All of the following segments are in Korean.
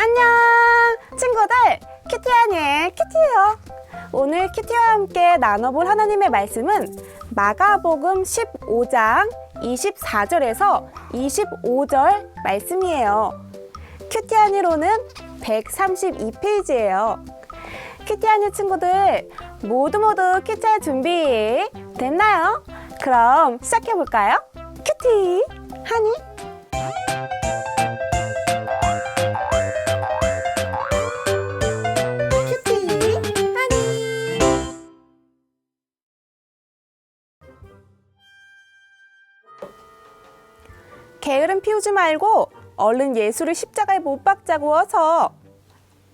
안녕. 친구들 큐티아니의 큐티예요. 오늘 큐티와 함께 나눠볼 하나님의 말씀은 마가복음 15장 24절에서 25절 말씀이에요. 큐티아니로는 132페이지예요. 큐티아니 친구들 모두 모두 큐티할 준비 됐나요? 그럼 시작해볼까요? 큐티 하니 게으름 피우지 말고 얼른 예수를 십자가에 못 박자고 어서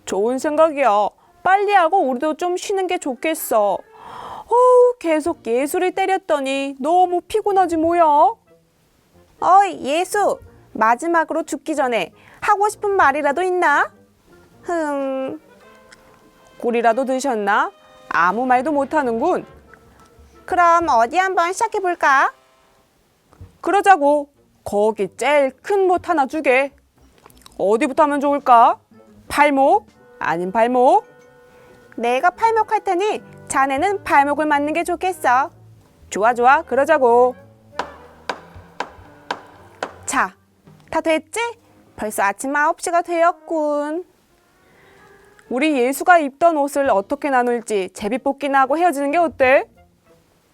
좋은 생각이야 빨리 하고 우리도 좀 쉬는 게 좋겠어 어우 계속 예수를 때렸더니 너무 피곤하지 뭐야 어이 예수 마지막으로 죽기 전에 하고 싶은 말이라도 있나? 흠 꿀이라도 드셨나? 아무 말도 못하는군. 그럼 어디 한번 시작해 볼까? 그러자고. 거기 제일 큰 못 하나 주게. 어디부터 하면 좋을까? 팔목? 아닌 발목? 내가 팔목 할 테니 자네는 발목을 맞는 게 좋겠어. 좋아 좋아 그러자고. 자, 다 됐지? 벌써 아침 9시가 되었군. 우리 예수가 입던 옷을 어떻게 나눌지 제비뽑기나 하고 헤어지는 게 어때?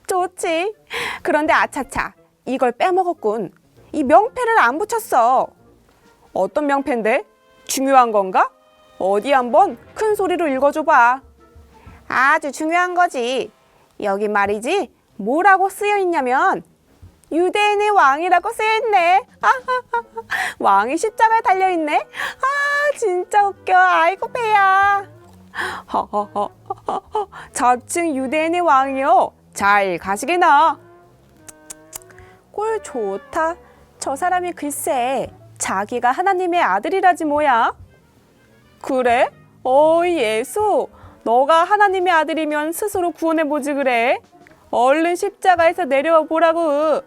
좋지. 그런데 아차차, 이걸 빼먹었군. 이 명패를 안 붙였어. 어떤 명패인데? 중요한 건가? 어디 한번 큰 소리로 읽어줘봐. 아주 중요한 거지. 여기 말이지, 뭐라고 쓰여 있냐면, 유대인의 왕이라고 쓰여 있네. 왕이 십자가에 달려 있네. 아, 진짜 웃겨. 아이고 배야. 허허허. 저층 유대인의 왕이요. 잘 가시게나. 꼴 좋다. 저 사람이 글쎄 자기가 하나님의 아들이라지 뭐야. 그래? 어이 예수. 너가 하나님의 아들이면 스스로 구원해 보지 그래. 얼른 십자가에서 내려와 보라고.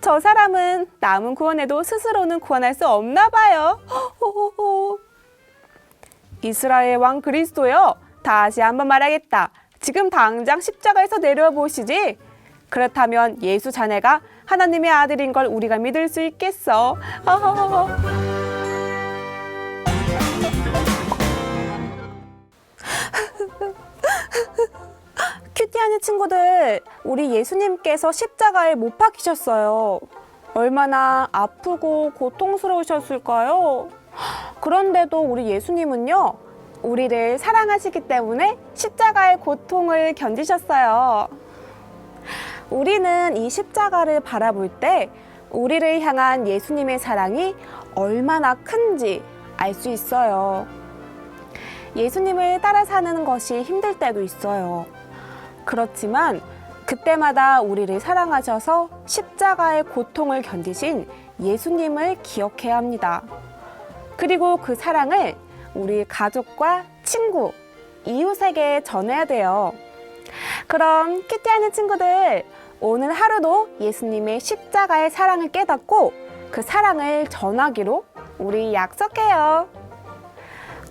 저 사람은 남은 구원해도 스스로는 구원할 수 없나 봐요. 호호호. 이스라엘 왕 그리스도요. 다시 한번 말하겠다. 지금 당장 십자가에서 내려와 보시지. 그렇다면 예수 자네가 하나님의 아들인 걸 우리가 믿을 수 있겠어. 큐티하는 친구들, 우리 예수님께서 십자가에 못 박히셨어요. 얼마나 아프고 고통스러우셨을까요? 그런데도 우리 예수님은요, 우리를 사랑하시기 때문에 십자가의 고통을 견디셨어요. 우리는 이 십자가를 바라볼 때 우리를 향한 예수님의 사랑이 얼마나 큰지 알 수 있어요. 예수님을 따라 사는 것이 힘들 때도 있어요. 그렇지만 그때마다 우리를 사랑하셔서 십자가의 고통을 견디신 예수님을 기억해야 합니다. 그리고 그 사랑을 우리 가족과 친구, 이웃에게 전해야 돼요. 그럼 큐티하는 친구들, 오늘 하루도 예수님의 십자가의 사랑을 깨닫고 그 사랑을 전하기로 우리 약속해요.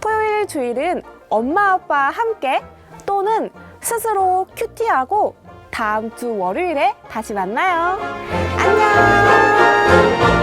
토요일 주일은 엄마 아빠 함께 또는 스스로 큐티하고 다음 주 월요일에 다시 만나요. 안녕!